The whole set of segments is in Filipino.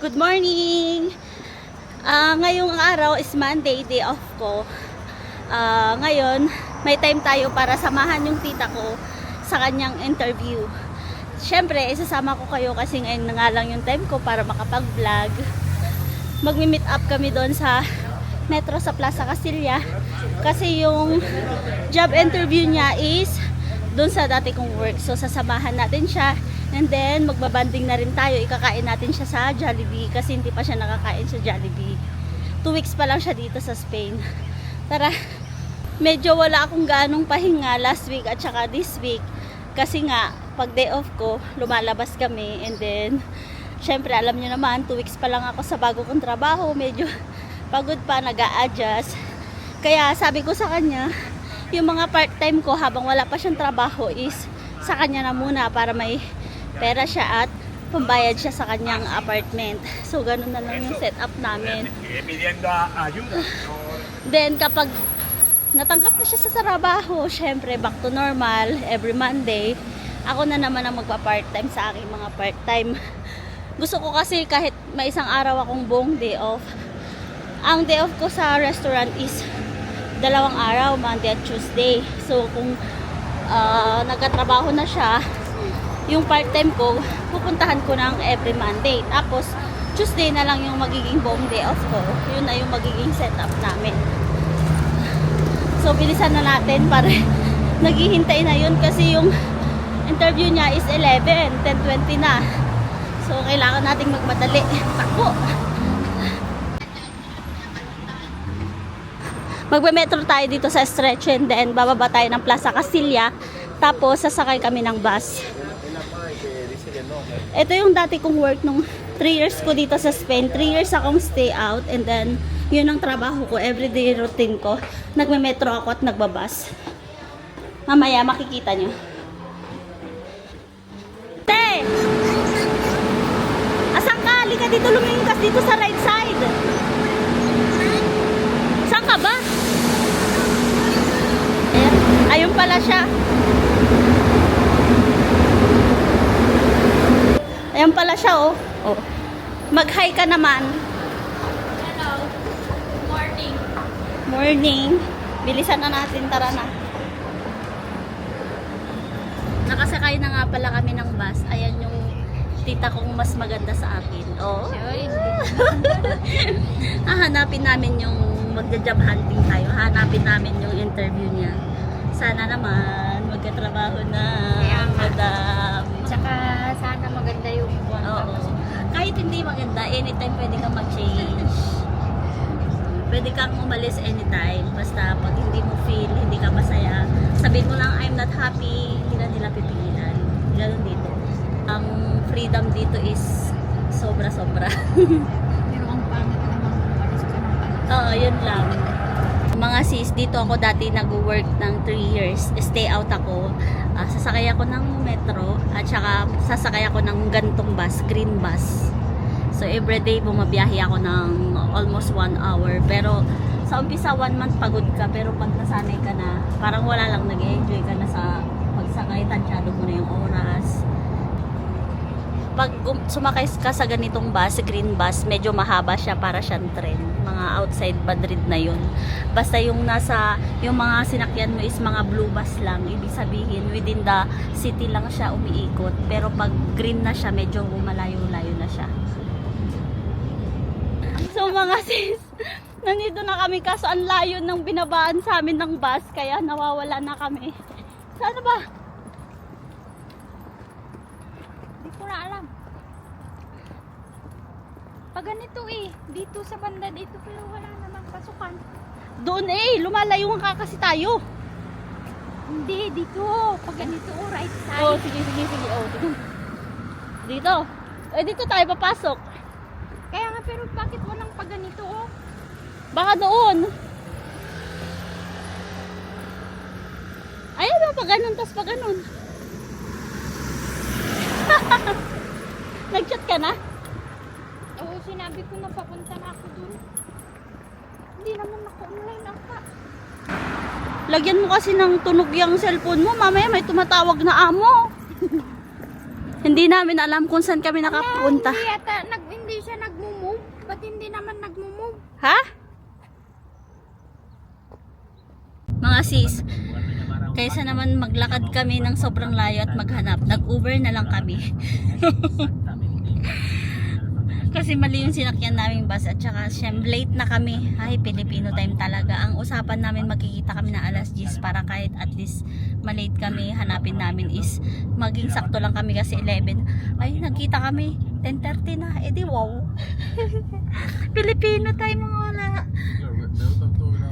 Good morning! Ah, ngayong araw is Monday, day off ko. Ah, ngayon, may time tayo para samahan yung tita ko sa kanyang interview. Siyempre, isasama ko kayo kasi ngayon na nga lang yung time ko para makapag-vlog. Magmi-meet up kami doon sa Metro sa Plaza Castilla. Kasi yung job interview niya is doon sa dati kong work. So, sasamahan natin siya. And then, magbabanding na rin tayo. Ikakain natin siya sa Jollibee kasi hindi pa siya nakakain sa Jollibee. Two weeks pa lang siya dito sa Spain. Tara, medyo wala akong ganong pahinga last week at saka this week. Kasi nga, pag day off ko, lumalabas kami. And then, syempre, alam niyo naman, two weeks pa lang ako sa bago kong trabaho. Medyo pagod pa, nag adjust Kaya sabi ko sa kanya, yung mga part-time ko habang wala pa siyang trabaho is sa kanya na muna para may pera siya at pambayad siya sa kanyang apartment. So, ganun na lang yung setup namin. Sigue pidiendo a- ayuda. No, Then, kapag natanggap na siya sa trabaho, syempre, back to normal, every Monday, ako na naman ang magpa-part-time sa aking mga part-time. Gusto ko kasi kahit may isang araw akong buong day off, ang day off ko sa restaurant is dalawang araw, Monday at Tuesday. So, kung ah, nagkatrabaho na siya, yung part-time ko, pupuntahan ko ng every Monday. Tapos, Tuesday na lang yung magiging buong day off ko. Yun na yung magiging setup namin. So, bilisan na natin para naghihintay na yun kasi yung interview niya is 11, 10.20 na. So, kailangan nating magmadali. Takbo! Magme-metro tayo dito sa stretch and then bababa tayo ng Plaza Castilla. Tapos, sasakay kami ng bus. Ito yung dati kong work nung 3 years ko dito sa Spain. 3 years akong stay out and then yun ang trabaho ko, everyday routine ko. Nagme-metro ako at nagbabas. Mamaya makikita nyo. Te! Asan ka? Halika dito lumingkas dito sa right side. Saan ka ba? Ayun pala siya. Ayan pala siya, oh. oh. Mag-hi ka naman. Hello. Morning. Morning. Bilisan na natin, tara na. Nakasakay na nga pala kami ng bus. Ayan yung tita kong mas maganda sa akin. Oh. Hahanapin namin yung magja-job hunting tayo. Hanapin namin yung interview niya. Sana naman magkatrabaho na. Kaya. Madam. Tsaka sana maganda yung. Oo. Kahit hindi maganda, anytime pwede kang mag-change. Pwede kang umalis anytime. Basta pag hindi mo feel, hindi ka masaya, sabihin mo lang, I'm not happy, hindi na nila pipigilan. Ganun dito. Ang freedom dito is sobra-sobra. Pero ang pangit naman umalis ka ng alas. Oo, yun lang. Mga sis, dito ako dati nag-work ng 3 years. Stay out ako. Ah, sasakay ako ng metro at saka sasakay ako ng gantong bus, green bus. So everyday bumabiyahe ako ng almost 1 hour. Pero sa umpisa 1 month pagod ka pero pag nasanay ka na, parang wala lang nag-enjoy ka na sa pagsakay, tansyado mo na yung oras pag sumakay ka sa ganitong bus, green bus, medyo mahaba siya para siyang tren. Mga outside Madrid na yun. Basta yung nasa, yung mga sinakyan mo is mga blue bus lang. Ibig sabihin, within the city lang siya umiikot. Pero pag green na siya, medyo malayo-layo na siya. So mga sis, nandito na kami kaso ang layo ng binabaan sa amin ng bus. Kaya nawawala na kami. Sana ba? Hindi ko na alam. Pag ganito eh, dito sa banda dito pero wala namang pasukan. Doon eh, lumalayo ka kasi tayo. Hindi, dito. Pag ganito oh, right side. Oh, sige, sige, sige. Oh, dito. Dito. Eh, dito tayo papasok. Kaya nga pero bakit walang pag ganito oh? Baka doon. Ayun ba, pag ganun, tas pag ganun. Nag-chat ka na? Oo, sinabi ko na papunta na ako dun. Hindi naman ako online ata. Lagyan mo kasi ng tunog yung cellphone mo. Mamaya may tumatawag na amo. Hindi namin alam kung saan kami nakapunta. Hindi yata, nag, hindi siya nag Ha? Mga sis, kaysa naman maglakad kami ng sobrang layo at maghanap, nag-Uber na lang kami. Kasi mali yung sinakyan naming bus at saka siyem late na kami. Ay, Filipino time talaga. Ang usapan namin magkikita kami na alas 10 para kahit at least malate kami, hanapin namin is maging sakto lang kami kasi 11. Ay, nagkita kami. 10.30 na. Eh di wow. Filipino time mga wala.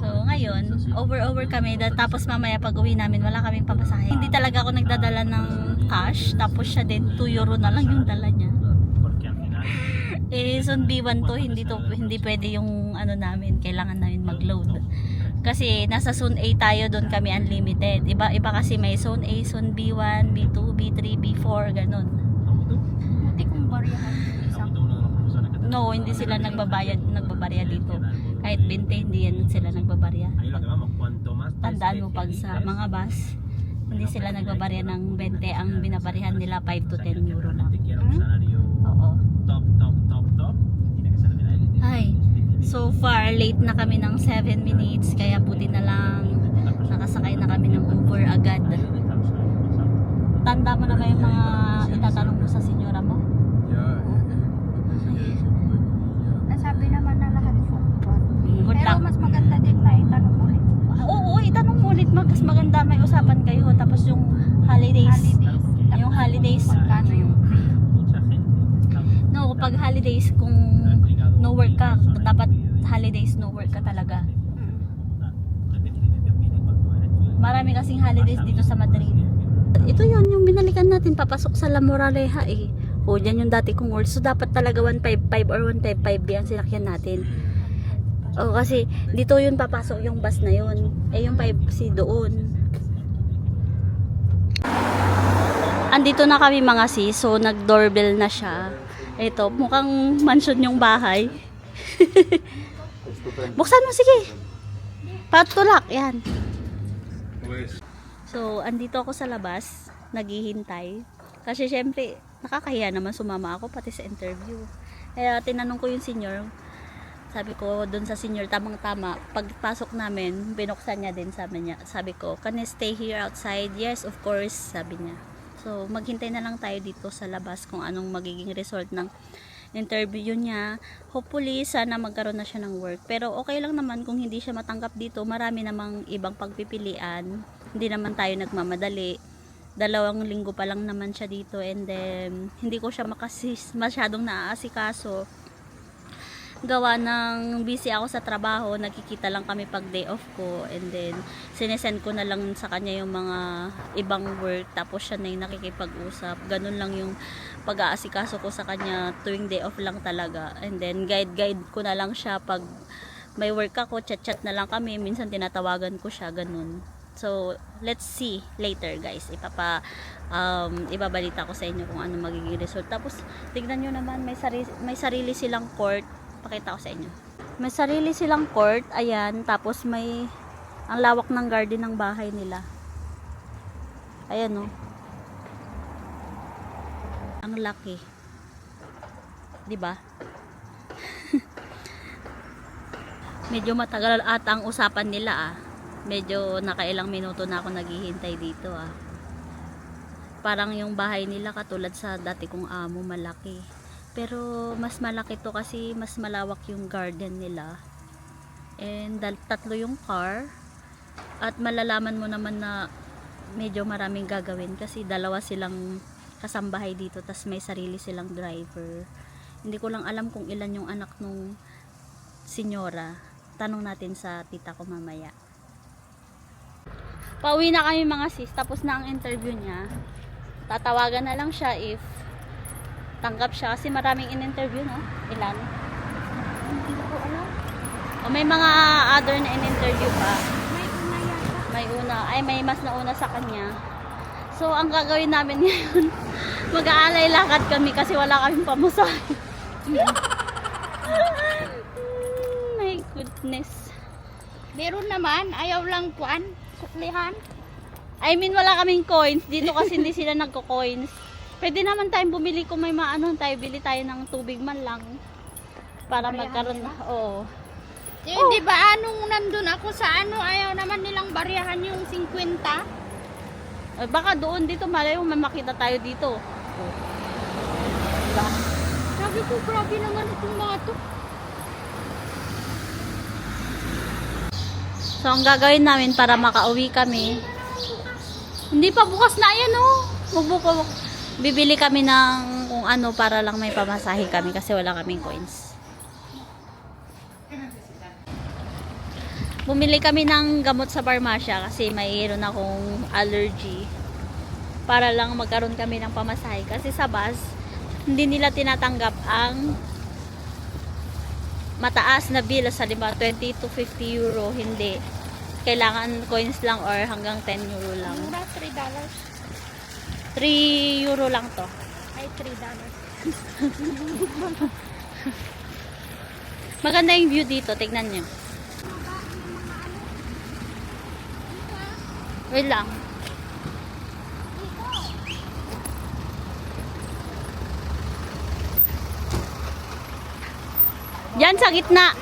So ngayon, over-over kami. Tapos mamaya pag uwi namin, wala kaming pamasahe. Hindi talaga ako nagdadala ng cash. Tapos siya din, 2 euro na lang yung dala niya. Eh, Zone B1 to, hindi to, hindi pwede yung ano namin, kailangan namin mag-load. Kasi nasa Zone A tayo, doon kami unlimited. Iba, iba kasi may Zone A, Zone B1, B2, B3, B4, ganun. Buti kong bariyahan yung isang. No, hindi sila nagbabayad, nagbabarya dito. Kahit 20, hindi yan sila nagbabarya. Tandaan mo pag sa mga bus, hindi sila nagbabarya ng 20, ang binabarihan nila 5 to 10 euro lang. Oo. So far late na kami ng 7 minutes, kaya buti na lang nakasakay na kami ng Uber agad. Tanda mo na ba yung mga itatanong mo sa senyora mo? Nasabi naman na lahat yung buwan. Good Pero luck. mas maganda din na itanong ulit. Oo, itanong mo ulit mas maganda may usapan kayo. Tapos yung holidays, Holidays. yung holidays, Magkano yung no, pag holidays kung no work ka, dapat holidays no work ka talaga. Marami kasing holidays dito sa Madrid. Ito yon yung binalikan natin papasok sa La Moraleja eh. O, dyan yung dati kong words. So, dapat talaga 155 or 155 ang sinakyan natin. O, kasi dito yun papasok yung bus na yun. Eh, yung 5 si doon. Andito na kami mga sis. So, nag-doorbell na siya. Ito, mukhang mansion yung bahay. Buksan mo, sige. Patulak, yan. So, andito ako sa labas, naghihintay. Kasi syempre, nakakahiya naman sumama ako pati sa interview. Kaya tinanong ko yung senior, sabi ko doon sa senior, tamang-tama, pagpasok namin, binuksan niya din sabi niya. Sabi ko, can I stay here outside? Yes, of course, sabi niya. So, maghintay na lang tayo dito sa labas kung anong magiging result ng interview niya. Hopefully, sana magkaroon na siya ng work. Pero okay lang naman kung hindi siya matanggap dito. Marami namang ibang pagpipilian. Hindi naman tayo nagmamadali. Dalawang linggo pa lang naman siya dito and then hindi ko siya makasis, masyadong naaasikaso. Gawa ng busy ako sa trabaho, nakikita lang kami pag day off ko and then sinesend ko na lang sa kanya yung mga ibang work tapos siya na yung nakikipag-usap. Ganun lang yung pag-aasikaso ko sa kanya tuwing day off lang talaga. And then guide-guide ko na lang siya pag may work ako, chat-chat na lang kami. Minsan tinatawagan ko siya, ganun. So, let's see later guys. Ipapa, um, ibabalita ko sa inyo kung ano magiging result. Tapos, tignan nyo naman, may sarili, may sarili silang court. Pakita ko sa inyo. May sarili silang court, ayan. Tapos may, ang lawak ng garden ng bahay nila. Ayan oh. Ang laki. 'Di ba? Medyo matagal at ang usapan nila ah. Medyo nakailang minuto na ako naghihintay dito ah. Parang yung bahay nila katulad sa dati kong amo malaki. Pero mas malaki to kasi mas malawak yung garden nila. And tatlo yung car. At malalaman mo naman na medyo maraming gagawin kasi dalawa silang kasambahay dito tas may sarili silang driver. Hindi ko lang alam kung ilan yung anak nung senyora. Tanong natin sa tita ko mamaya. Pauwi na kami mga sis. Tapos na ang interview niya. Tatawagan na lang siya if tanggap siya. Kasi maraming in-interview, no? Ilan? Hindi ko alam. O may mga other na in-interview pa. May una yata. May una. Ay, may mas nauna sa kanya. So, ang gagawin namin ngayon, mag-aalay lakad kami kasi wala kaming pamasahe. My goodness. Meron naman, ayaw lang kuan, suklihan. I mean, wala kaming coins. Dito kasi hindi sila nagko-coins. Pwede naman tayong bumili kung may maano tayo. Bili tayo ng tubig man lang. Para Babayaran magkaroon na. Oo. Eh, Oh. di ba anong nandun ako sa ano, ayaw naman nilang bariyahan yung 50? Eh, baka doon dito, malay mo, may makita tayo dito. Diba? Sabi ko, grabe naman itong mga to. So, ang gagawin namin para makauwi kami, hindi pa bukas na yan, oh. Magbuko, bibili kami ng kung ano para lang may pamasahe kami kasi wala kaming coins. Bumili kami ng gamot sa Barmasya kasi mayroon akong allergy. Para lang magkaroon kami ng pamasahe. Kasi sa bus, hindi nila tinatanggap ang mataas na bill sa lima 20 to 50 euro hindi kailangan coins lang or hanggang 10 euro lang Mura, 3 dollars. 3 euro lang to Ay, 3 dollars. maganda yung view dito tignan nyo wait lang Yan sa gitna.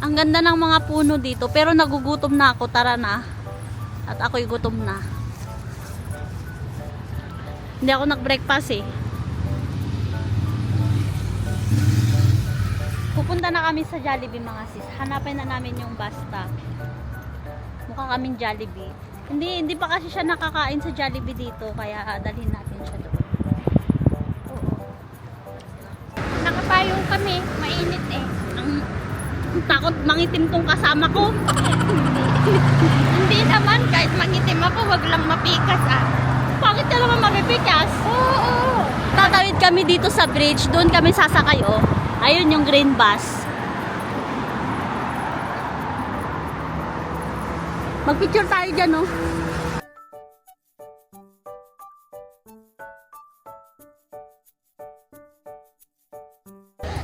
Ang ganda ng mga puno dito, pero nagugutom na ako. Tara na. At ako'y gutom na. Hindi ako nag-breakfast eh. Pupunta na kami sa Jollibee mga sis. Hanapin na namin yung stop. Mukha kaming Jollibee. Hindi, hindi pa kasi siya nakakain sa Jollibee dito, kaya dalhin natin siya doon. Oo. Nakapayong kami, mainit eh. Takot mangitim tong kasama ko. Hindi naman, kahit mangitim ako, wag lang mapikas ah. Bakit ka naman mabibigas? Oo, oo. Tatawid kami dito sa bridge, doon kami sasakay oh. Ayun yung green bus. Magpicture tayo dyan oh.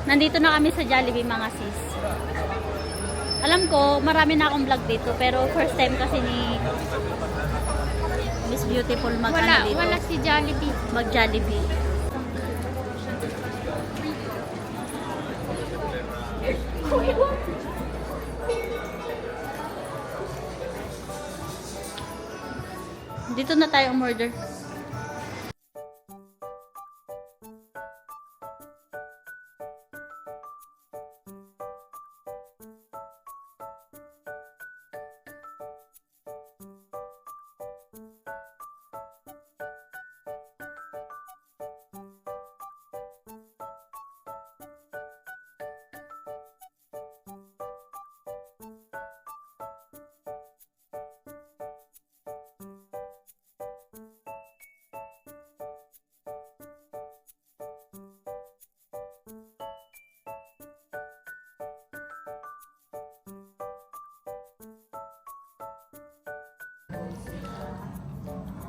Nandito na kami sa Jollibee mga sis. Alam ko, marami na akong vlog dito, pero first time kasi ni Miss Beautiful mag Wala, ano dito wala si Jollibee. mag Jollibee. Dito na tayo umorder.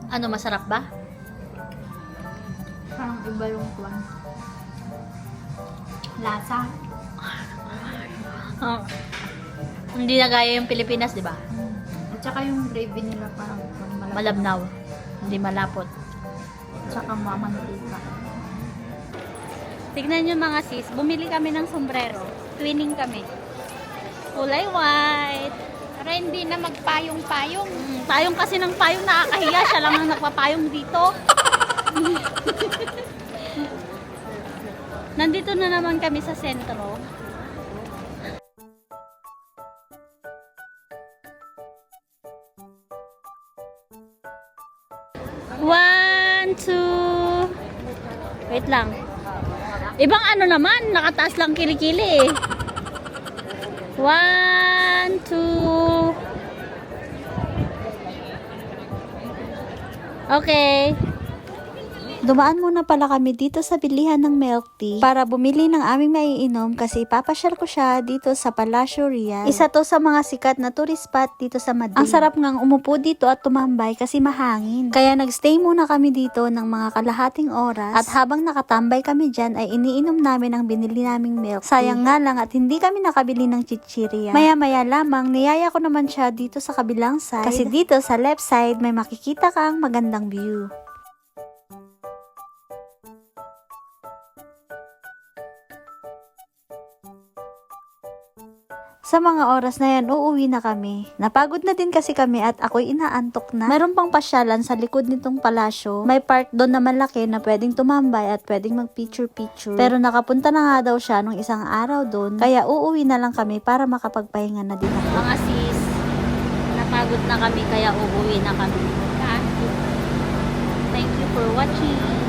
Ano, masarap ba? Parang iba yung kwan. Lasa. Oh. Hindi na gaya yung Pilipinas, di ba? At saka yung gravy nila parang malapot. Malabnaw. Hindi malapot. At saka mamantika. Tignan nyo mga sis, bumili kami ng sombrero. Twinning kami. Kulay white. Para hindi na magpayong-payong. Mm, payong kasi ng payong nakakahiya. Siya lang ang nagpapayong dito. Nandito na naman kami sa sentro. One, two. Wait lang. Ibang ano naman, nakataas lang kilikili eh. One, two. Okay. Dumaan muna pala kami dito sa bilihan ng milk tea para bumili ng aming maiinom kasi ipapasyal ko siya dito sa Palacio Real. Isa to sa mga sikat na tourist spot dito sa Madrid. Ang sarap ngang umupo dito at tumambay kasi mahangin. Kaya nagstay muna kami dito ng mga kalahating oras at habang nakatambay kami dyan ay iniinom namin ang binili naming milk tea. Sayang nga lang at hindi kami nakabili ng chichirya. Maya-maya lamang niyaya ko naman siya dito sa kabilang side kasi dito sa left side may makikita kang magandang view. Sa mga oras na yan, uuwi na kami. Napagod na din kasi kami at ako'y inaantok na. Meron pang pasyalan sa likod nitong palasyo. May part doon na malaki na pwedeng tumambay at pwedeng mag-picture-picture. Pero nakapunta na nga daw siya nung isang araw doon. Kaya uuwi na lang kami para makapagpahinga na din ako. Mga sis, napagod na kami kaya uuwi na kami. Thank you for watching.